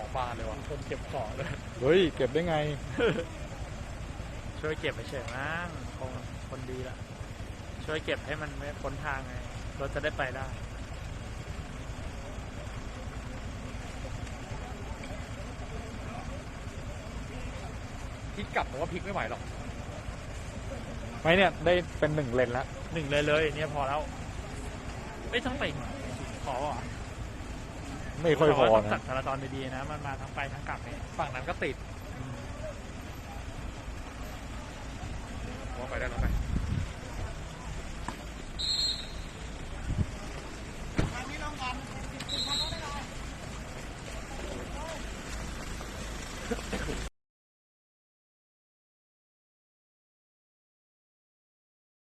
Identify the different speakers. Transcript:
Speaker 1: ของบานเลยว่ะ
Speaker 2: คนเก็บของเลย
Speaker 3: เฮ้ย เก็บได้ไง
Speaker 2: ช่วยเก็บไปเฉยมั้งคงคนดีละช่วยเก็บให้มันไม่พ้นทางไงรถจะได้ไปได้
Speaker 1: พลิกกลับผมว่าพลิกไม่ไหวหรอก
Speaker 3: ไม่เนี่ย ได้เป็นหนึ่งเลนแล้ว
Speaker 2: หนึ่งเลยเลยเนี่ยพอแล้วไม่ต้องไปขออะ
Speaker 3: ไม่ค่อยพอ
Speaker 2: ต้อง
Speaker 3: นะ
Speaker 2: จัดจราจรดีๆนะ มันมาทั้งไปทั้งกลับเนี่ย
Speaker 1: ฝั่งนั้นก็ติดว่าไปได้แล้วไง